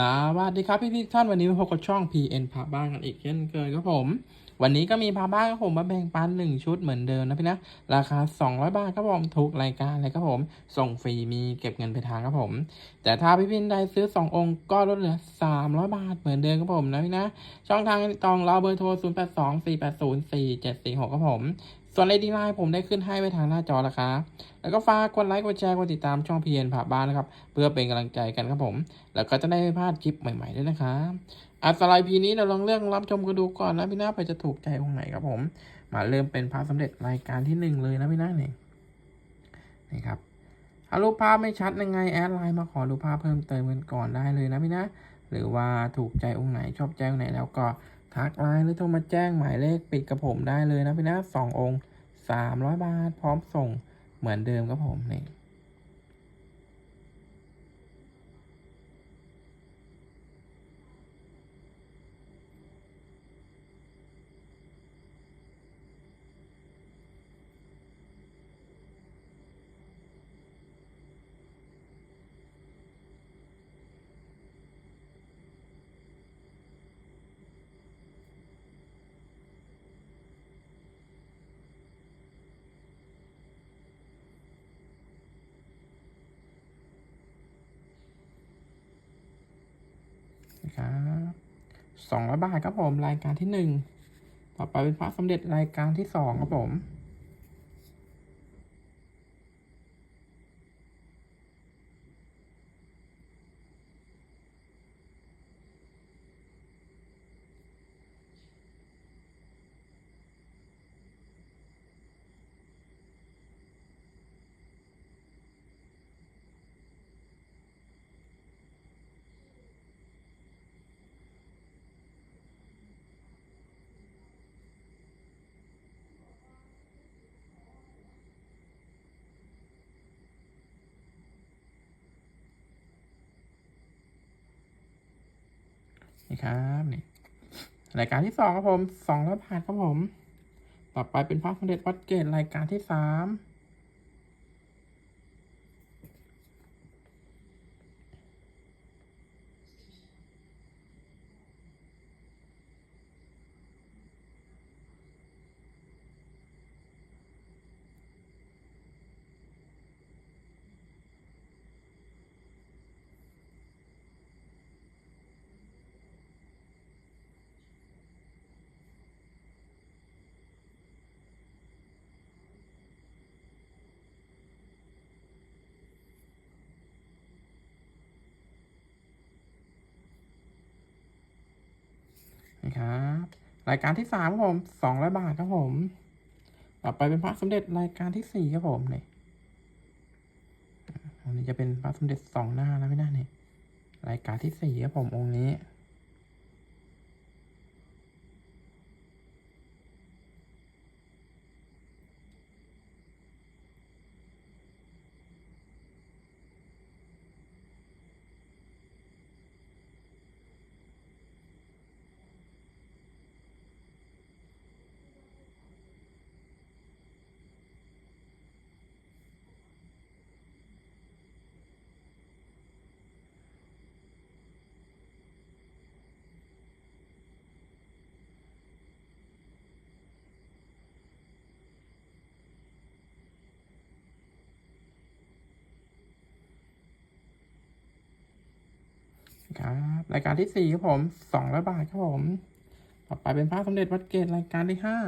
สวัสดีครับพี่พี่ท่านวันนี้มาพบกับช่อง PN พาบ้านกันอีกเช่นเคยครับผม วันนี้ก็มีพาบ้านครับผมมาแบ่งปันหนึ่งชุดเหมือนเดิมนะพี่นะราคา 200 บาทครับผมทุกรายการเลยครับผม ส่งฟรีมีเก็บเงินไปทางครับผม แต่ถ้าพี่พินได้ซื้อ 2 องค์ก็ลดเหลือ 300 บาทเหมือนเดิมครับผมนะพี่นะช่องทางติดต่อเราเบอร์โทร 0 8 2 4 8 0 4 7 4 6ครับผม ส่วนเลดีไลน์ผมได้ขึ้นให้ไว้ทางหน้าจอแล้วครับแล้วก็ฝากกดไลค์กดแชร์กดติดตามช่องพีเอ็นผ่าบ้านนะครับ เพื่อเป็นกำลังใจกันครับผม แล้วก็จะได้ไม่พลาดคลิปใหม่ๆด้วยนะครับอัสไลด์พีนี้เราลองเลือกรับชมกันดูก่อนนะพี่น้าไปจะถูกใจองไหนครับผม มาเริ่มเป็นพาสำเร็จรายการที่หนึ่งเลยนะพี่น้าเนี่ยนี่ครับถ้ารูปภาพไม่ชัดยังไงแอดไลน์มาขอดูภาพเพิ่มเติมกันก่อนได้เลยนะพี่นะ หรือว่าถูกใจองค์ไหนชอบใจองค์ไหนแล้วก็ทักไลน์หรือโทรมาแจ้งหมายเลขปิดกับผมได้เลยนะพี่นะสององค์ สามร้อยบาท พร้อมส่งเหมือนเดิมครับผมนี่ นะครับสองร้อยบาทครับผมรายการที่หนึ่งต่อไปเป็นพระสมเด็จรายการที่สองครับผม นี่ครับนี่รายการที่สองครับผมสองร้อยบาทครับผม ต่อไปเป็นพระสมเด็จวัดเกตรายการที่สาม นะครับรายการที่สามครับผมสองร้อยบาทครับผม ต่อไปเป็นพระสมเด็จรายการที่สี่ครับผมนี่อันนี้จะเป็นพระสมเด็จสองหน้านะพี่หน้านี่ยรายการที่สี่ครับผมองค์นี้ ครับรายการที่สี่ครับผมสองร้อยบาทครับผม ต่อไปเป็นพระสมเด็จวัดเกตรายการที่ห้า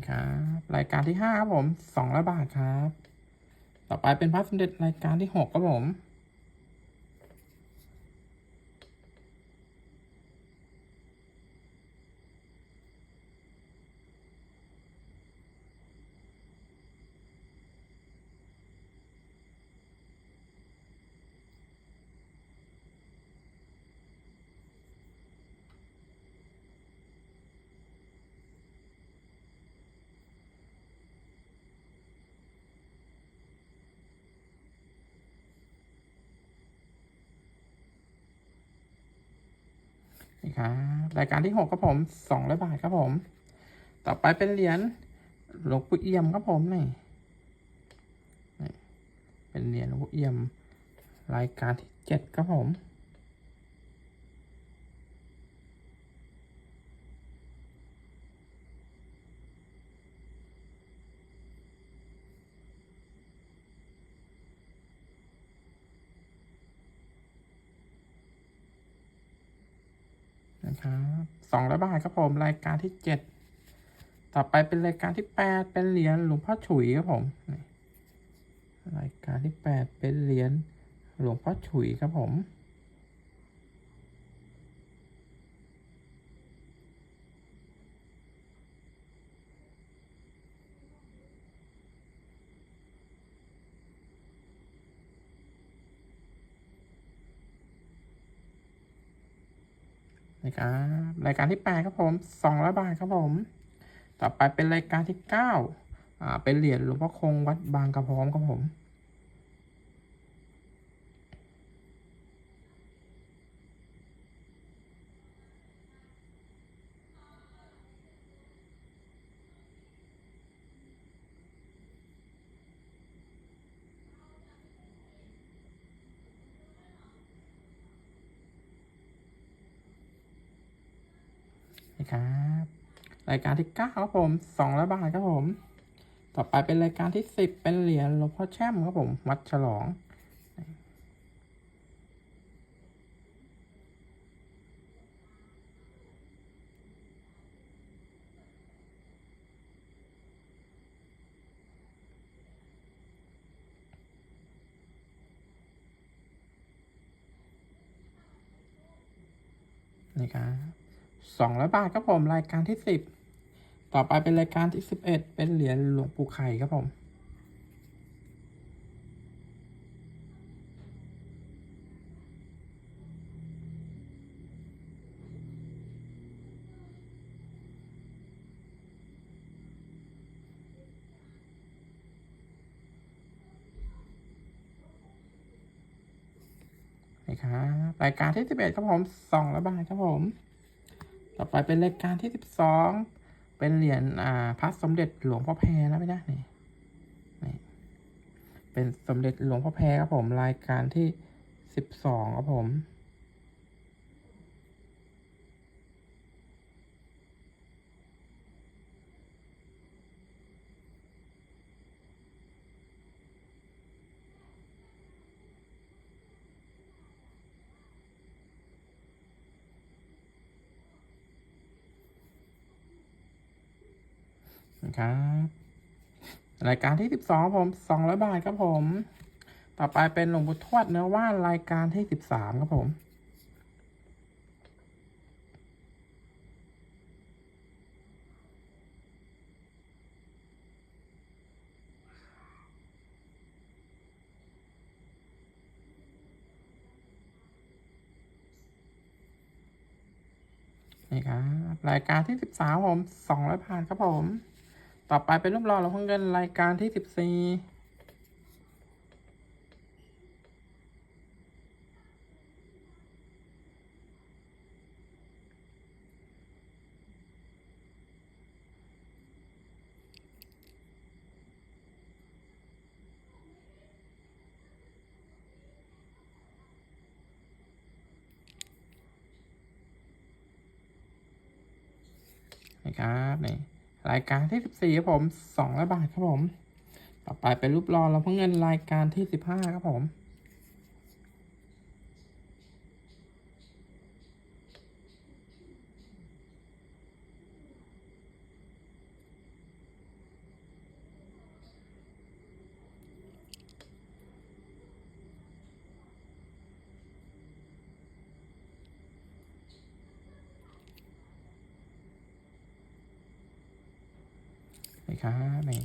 นะครับ รายการที่ห้าครับผมสองร้อยบาทครับ ต่อไปเป็นพระสมเด็จรายการที่หกครับผม ครับรายการที่หกครับผมสองร้อยบาทครับผม ต่อไปเป็นเหรียญหลวงปู่เอี่ยมครับผมนี่เป็นเหรียญหลวงปู่เอี่ยม รายการที่เจ็ดครับผม นะครับสองร้อยบาทครับผมรายการที่เจ็ดต่อไปเป็นรายการที่แปดเป็นเหรียญหลวงพ่อฉุยครับผมรายการที่แปดเป็นเหรียญหลวงพ่อฉุยครับผม นะครับ รายการที่แปดครับผมสองร้อยบาทครับผม ต่อไปเป็นรายการที่เก้าอ่าเป็นเหรียญหลวงพ่อคงวัดบางกระพร้อมครับผม นะครับ รายการที่เก้าครับผมสองร้อยบาทครับผม ต่อไปเป็นรายการที่สิบเป็นเหรียญหลวงพ่อแช่มครับผม วัดฉลองนี่ครับสองร้อยบาทครับผมรายการที่สิบ ต่อไปเป็นรายการที่สิบเอ็ดเป็นเหรียญหลวงปู่ไข่ครับผมนี่ครับรายการที่สิบเอ็ดครับผมสองร้อยบาทครับผม ต่อไปเป็นรายการที่สิบสอง เป็นเหรียญอ่าพระสมเด็จหลวงพ่อแพรนะพี่นะนี่นี่ เป็นสมเด็จหลวงพ่อแพรครับผมรายการที่สิบสองครับผม นะครับรายการที่สิบสองผมสองร้อยบาทครับผม ต่อไปเป็นหลวงปู่ทวดเนื้อว่านรายการที่สิบสามครับผมนี่ครับรายการที่สิบสามผมสองร้อยบาทครับผม ต่อไปเป็นรูปหล่อหลวงพ่อเงินรายการที่สิบสี่นี่ครับนี่ รายการที่สิบสี่ครับผมสองร้อยบาทครับผม ต่อไปเป็นรูปหล่อหลวเพ่อเงินรายการที่สิบห้าครับผม นี่ครับนี่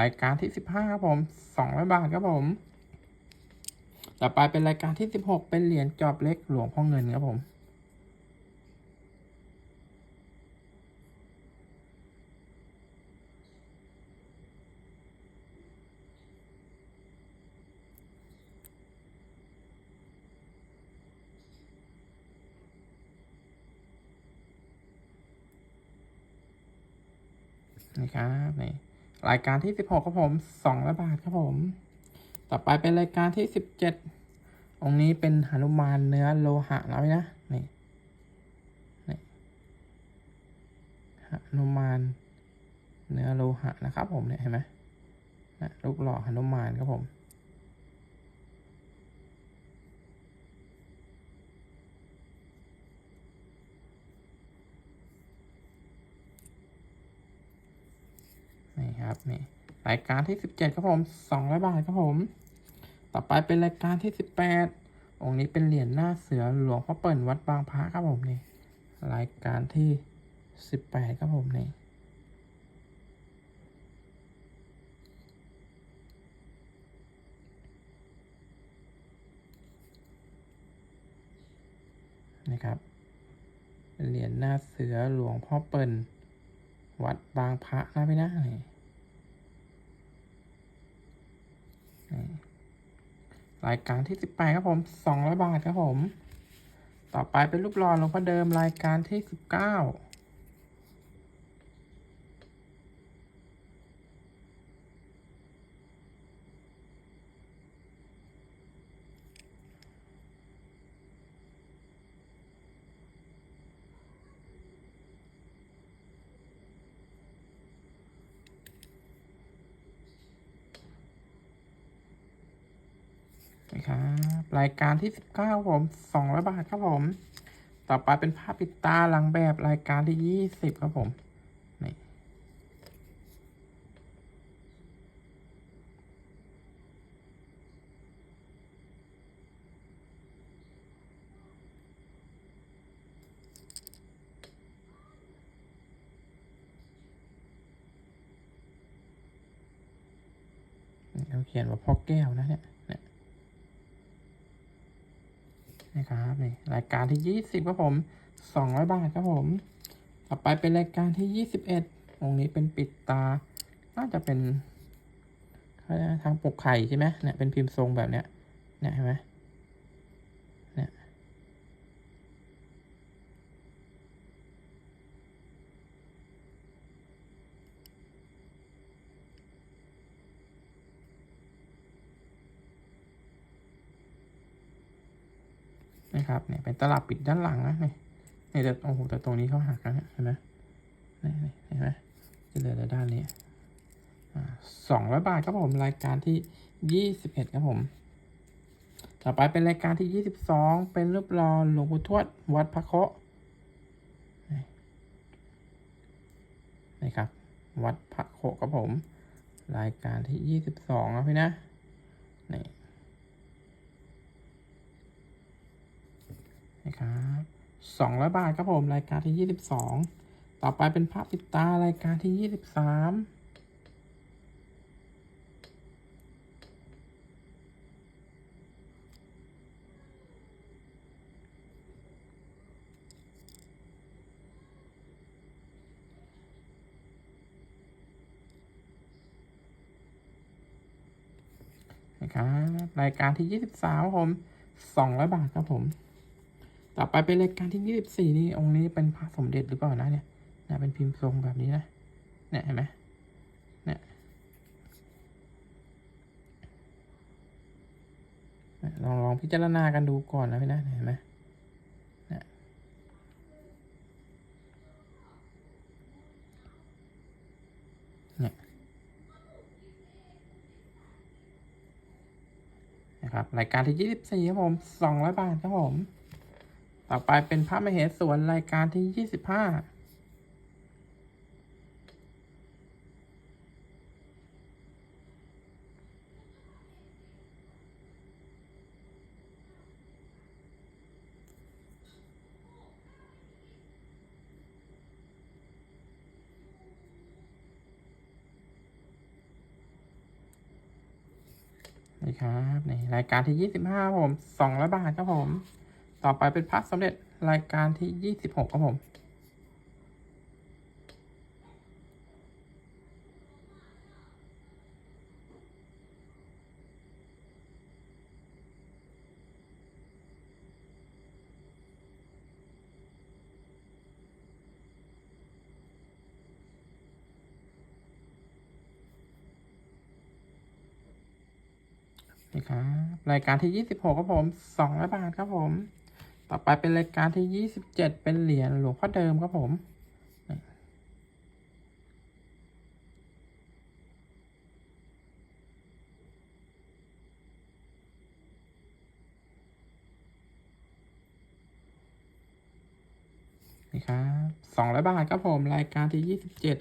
รายการที่สิบห้าครับผมสองร้อยบาทครับผม ต่อไปเป็นรายการที่สิบหกเป็นเหรียญจอบเล็กหลวงพ่อเงินครับผม น นี่ครับนี่ รายการที่สิบหกครับผมสองร้อยบาทครับผม ต่อไปเป็นรายการที่สิบเจ็ดองค์นี้เป็นหนุมานเนื้อโลหะแล้วนะนี่นี่หนุมานเนื้อโลหะนะครับผมเนี่ยเห็นไหมนะรูปหล่อหนุมานครับผม นี่ครับนี่รายการที่สิบเจ็ดครับผมสองร้อยบาทครับผม ต่อไปเป็นรายการที่สิบแปดองค์นี้เป็นเหรียญหน้าเสือหลวงพ่อเปิ่นวัดบางพระครับผมนี่รายการที่สิบแปดครับผมนี่นี่ครับเป็นเหรียญหน้าเสือหลวงพ่อเปิ่น วัดบางพระนะพี่นะนี่รายการที่สิบแปดครับผมสองร้อยบาทครับผม ต่อไปเป็นรูปหล่อหลวงพ่อเดิมรายการที่สิบเก้า ครับรายการที่สิบเก้าผมสองร้อยบาทครับผม ต่อไปเป็นผ้าปิดตาหลังแบบรายการที่ยี่สิบครับผมนี่นี่เขาเขียนว่าพ่อแก้วนะเนี่ยเนะครับนี่รายการที่ยี่สิบครับผมสองร้อยบาทครับผม ต่อไปเป็นรายการที่ยี่สิบเอ็ดองค์นี้เป็นปิดตา น่าจะเป็นทางปกไข่ใช่ไหมเนี่ยเป็นพิมพ์ทรงแบบเนี้ยเนี่ยเห็นไหม นะครับเนี่ยเป็นตลับปิดด้านหลังนะเนี่ยเนี่ยแต่โอ้โหแต่ตรงนี้เขาหักแล้วเนี่ยเห็นไหมเนี่ยเห็นไหมจะเหลือแต่ด้านนี้สองร้อยบาทครับผมรายการที่ยี่สิบเอ็ดครับผมต่อไปเป็นรายการที่ยี่สิบสองเป็นรูปหล่อหลวงปู่ทวดวัดพระเคาะนี่นี่ครับ วัดพระโคครับผม รายการที่ยี่สิบสองนะพี่นะนี่ นี่ครับสองร้อยบาทครับผมรายการที่ยี่สิบสองต่อไปเป็นพระปิดตารายการที่ยี่สิบสามนะครับรายการที่ยี่สิบสามผมสองร้อยบาทครับผม ต่อไปเป็นรายการที่ยี่สิบสี่นี่องค์นี้เป็นพระสมเด็จหรือเปล่านะเนี่ยเนี่ยเป็นพิมพ์ทรงแบบนี้นะเนี่ยเห็นไหมเนี่ยลองลองพิจารณากันดูก่อนนะพี่นะเห็นไหมเนี่ยนะครับรายการที่ยี่สิบสี่ครับผมสองร้อยบาทครับผม ต่อไปเป็นพระมเหสวนรายการที่ยี่สิบห้านี่ครับนี่รายการที่ยี่สิบห้าผมสองร้อยบาทครับผม ต่อไปเป็นพาร์ทสำเร็จรายการที่ยี่สิบหกครับผม นี่ครับรายการที่ยี่สิบหกครับผมสองร้อยบาทครับผม ต่อไปเป็นรายการที่ยี่สิบเจ็ดเป็นเหรียญหลวงพ่อเดิมครับผมนี่นี่ครับสองร้อยบาทครับผมรายการที่ยี่สิบเจ็ด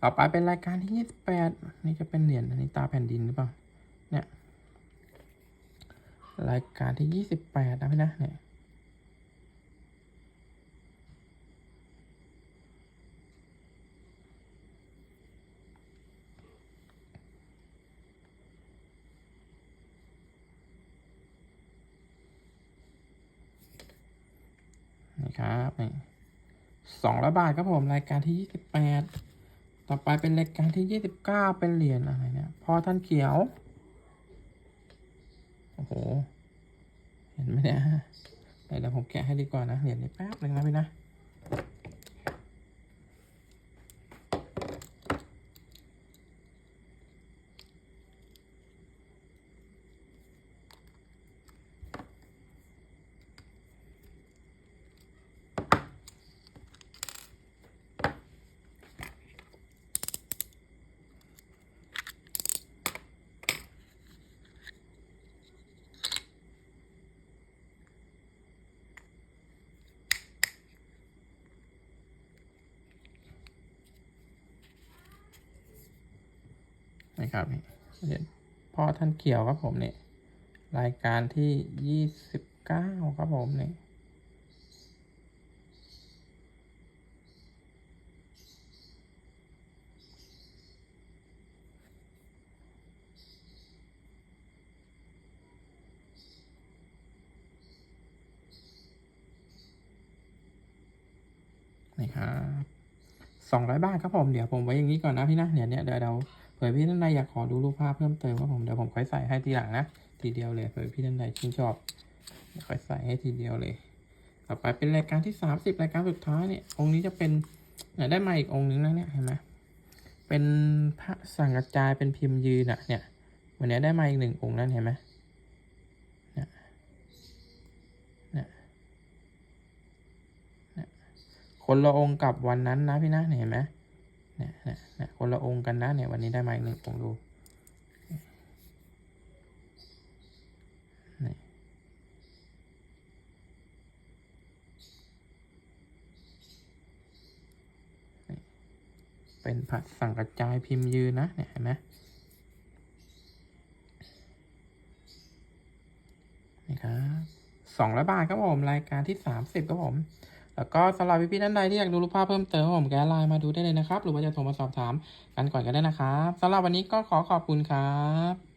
ต่อไปเป็นรายการที่ยี่สิบแปดนี่จะเป็นเหรียญอันนี้ตาแผ่นดินหรือเปล่าเนี่ย รายการที่ยี่สิบแปดนะพี่นะเนี่ยนี่ครับนี่สองร้อยบาทครับผมรายการที่ยี่สิบแปดต่อไปเป็นรายการที่ยี่สิบเก้าเป็นเหรียญอะไรเนี่ยพอท่านเขียว อ้โห เห็นไหมเนี่ยเดี๋ยวผมแกะให้ดีกว่านะ เหรียญนี้แป๊บหนึ่งนะพี่นะ ครับพ่อท่านเขียวครับผมเนี่ยรายการที่ยี่สิบเก้าครับผมเนี่ยนี่ครับสองร้อยบาทครับผม เดี๋ยวผมไว้อย่างนี้ก่อนนะพี่นะ เดี๋ยวเนี้ยเดี๋ยวเรา ผื่อพี่ท่านใดอยากขอดูรูปภาพเพิ่มเติมครับผมเดี๋ยวผมค่อยใส่ให้ทีหลังนะทีเดียวเลยเผื่อพี่ท่านใดชื่นชอบค่อยใส่ให้ทีเดียวเลย ต่อไปเป็นรายการที่สามสิบรายการสุดท้ายเนี่ยองค์นี้จะเป็นเนี่ยได้มาอีกองค์นึงนะเนี่ยเห็นไหมเป็นพระสังกระจายเป็นพิมพ์ยืนอะเนี่ยวันนี้ได้มาอีกหนึ่งองค์นั่นเห็นไหมเนี่ยเนี่ยเนี่ยคนละองค์กับวันนั้นนะพี่นะเห็นไหม เนี่ยเนี่ยคนละองค์กันนะเนี่ยวันนี้ได้มาอีกหนึ่งองค์ดูนี่เป็นผัดสั่งกระจายพิมพ์ยืนนะเนี่ยเห็นไหมนี่ครับสองร้อยบาทครับผมรายการที่สามสิบครับผม แล้วก็สำหรับพี่ๆท่านใดที่อยากดูรูปภาพเพิ่มเติมผมแกไลน์มาดูได้เลยนะครับ หรือว่าจะโทรมาสอบถามกันก่อนก็ได้นะครับสำหรับวันนี้ก็ขอขอบคุณครับ